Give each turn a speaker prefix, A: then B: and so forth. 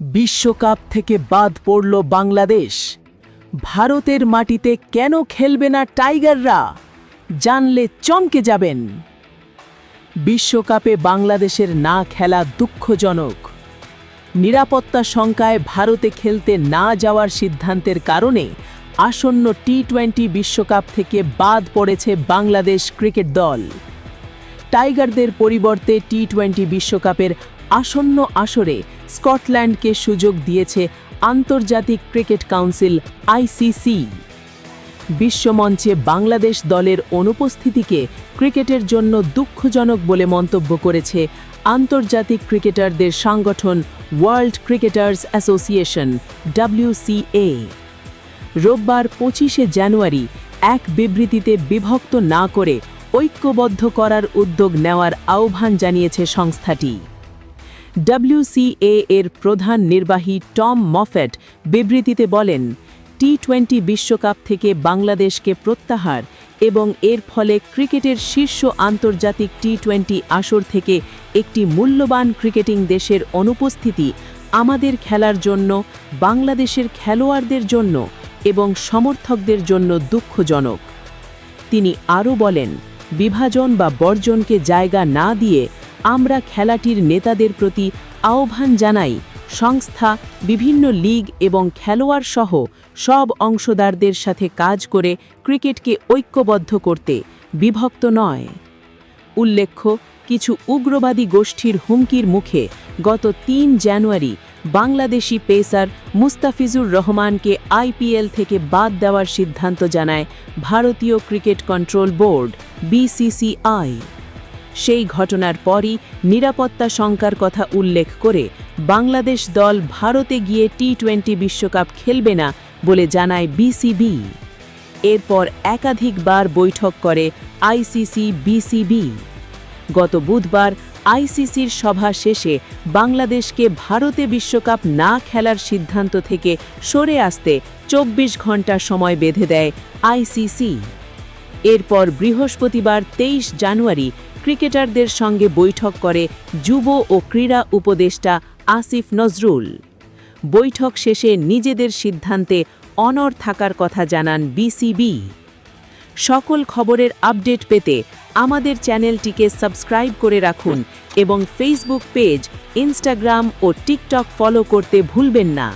A: বিশ্বকাপ থেকে বাদ পড়ল বাংলাদেশ। ভারতের মাটিতে কেন খেলবে না টাইগাররা? জানলে চমকে যাবেন। বিশ্বকাপে বাংলাদেশের না খেলা দুঃখজনক। নিরাপত্তা শঙ্কায় ভারতে খেলতে না যাওয়ার সিদ্ধান্তের কারণে আসন্ন টি টোয়েন্টি বিশ্বকাপ থেকে বাদ পড়েছে বাংলাদেশ ক্রিকেট দল। টাইগারদের পরিবর্তে টি টোয়েন্টি বিশ্বকাপের আসন্ন আসরে স্কটল্যান্ডকে সুযোগ দিয়েছে আন্তর্জাতিক ক্রিকেট কাউন্সিল আইসিসি। বিশ্বমঞ্চে বাংলাদেশ দলের অনুপস্থিতিকে ক্রিকেটের জন্য দুঃখজনক বলে মন্তব্য করেছে আন্তর্জাতিক ক্রিকেটারদের সংগঠন ওয়ার্ল্ড ক্রিকেটার্স অ্যাসোসিয়েশন ডব্লিউসিএ রোববার পঁচিশে জানুয়ারি এক বিবৃতিতে বিভক্ত না করে ঐক্যবদ্ধ করার উদ্যোগ নেওয়ার আহ্বান জানিয়েছে সংস্থাটি। ডব্লিউসিএ এর প্রধান নির্বাহী টম মফেট বিবৃতিতে বলেন টি টোয়েন্টি বিশ্বকাপ থেকে বাংলাদেশকে প্রত্যাহার এবং এর ফলে ক্রিকেটের শীর্ষ আন্তর্জাতিক টি টোয়েন্টি আসর থেকে একটি মূল্যবান ক্রিকেটিং দেশের অনুপস্থিতি আমাদের খেলার জন্য, বাংলাদেশের খেলোয়াড়দের জন্য এবং সমর্থকদের জন্য দুঃখজনক। তিনি আরও বলেন, বিভাজন বা বর্জনকে জায়গা না দিয়ে আমরা খেলাটির নেতাদের প্রতি আহ্বান জানাই সংস্থা, বিভিন্ন লীগ এবং খেলোয়াড় সহ সব অংশদারদের সাথে কাজ করে ক্রিকেটকে ঐক্যবদ্ধ করতে বিভক্ত নয়। উল্লেখ্য, কিছু উগ্রবাদী গোষ্ঠীর হুমকির মুখে গত তিন জানুয়ারি বাংলাদেশি পেসার মুস্তাফিজুর রহমানকে আইপিএল থেকে বাদ দেওয়ার সিদ্ধান্ত জানায় ভারতীয় ক্রিকেট কন্ট্রোল বোর্ড, বিসিসিআই। সেই ঘটনার পরই নিরাপত্তা শঙ্কার কথা উল্লেখ করে বাংলাদেশ দল ভারতে গিয়ে টি টোয়েন্টি বিশ্বকাপ খেলবে না বলে জানায় বিসিবি। এরপর একাধিকবার বৈঠক করে আইসিসি বিসিবি। গত বুধবার আইসিসির সভা শেষে বাংলাদেশকে ভারতে বিশ্বকাপ না খেলার সিদ্ধান্ত থেকে সরে আসতে চব্বিশ ঘণ্টা সময় বেঁধে দেয় আইসিসি এরপর বৃহস্পতিবার তেইশ জানুয়ারি ক্রিকেটারদের সঙ্গে বৈঠক করে যুব ও ক্রীড়া উপদেষ্টা আসিফ নজরুল। বৈঠক শেষে নিজেদের সিদ্ধান্তে অনর থাকার কথা জানান বিসিবি। সকল খবরের আপডেট পেতে আমাদের চ্যানেলটিকে সাবস্ক্রাইব করে রাখুন এবং ফেসবুক পেজ, ইনস্টাগ্রাম ও টিকটক ফলো করতে ভুলবেন না।